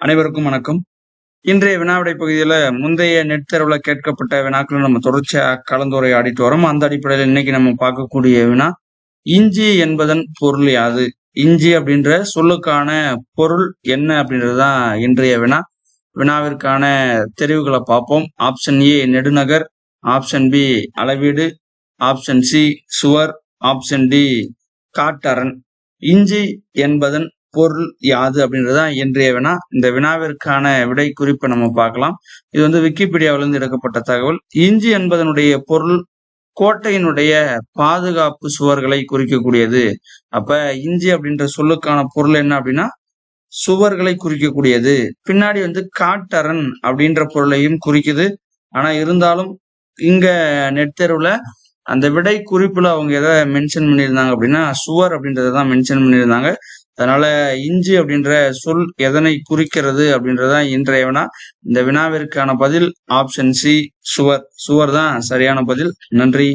அனைவருக்கும் வணக்கம். இன்றைய வினாவிடை பகுதியில முந்தைய நெட் தேர்வுல கேட்கப்பட்ட வினாக்களை நம்ம தொடர்ச்சியா கலந்துரையாடிட்டு வரோம். அந்த அடிப்படையில் இன்னைக்கு நம்ம பார்க்கக்கூடிய வினா இஞ்சி என்பதன் பொருள் யாது? இஞ்சி அப்படின்ற சொல்லுக்கான பொருள் என்ன அப்படின்றதுதான் இன்றைய வினா. வினாவிற்கான தெரிவுகளை பார்ப்போம். ஆப்ஷன் ஏ நெடுநகர். ஆப்ஷன் பி அளவீடு. ஆப்ஷன் சி சுவர். ஆப்ஷன் டி காட்டரன். இஞ்சி என்பதன் பொருள் யாது அப்படின்றதுதான் இன்றைய வினா. இந்த வினாவிற்கான விடை குறிப்பை நம்ம பார்க்கலாம். இது வந்து விக்கிபீடியாவிலிருந்து எடுக்கப்பட்ட தகவல். இஞ்சி என்பதனுடைய பொருள் கோட்டையினுடைய பாதுகாப்பு சுவர்களை குறிக்கக்கூடியது. அப்ப இஞ்சி அப்படின்ற சொல்லுக்கான பொருள் என்ன அப்படின்னா சுவர்களை குறிக்கக்கூடியது. பின்னாடி வந்து காட்டரன் அப்படின்ற பொருளையும் குறிக்குது. ஆனா இருந்தாலும் இங்க நெட் தெருவுல அந்த விடை குறிப்புல அவங்க எதை மென்ஷன் பண்ணியிருந்தாங்க அப்படின்னா சுவர் அப்படின்றத தான் மென்ஷன் பண்ணியிருந்தாங்க. அதனால இஞ்சி அப்படின்ற சொல் எதனை குறிக்கிறது அப்படின்றதான் இன்றைய வினா. இந்த வினாவிற்கான பதில் ஆப்ஷன் சி சுவர் சுவர் தான் சரியான பதில். நன்றி.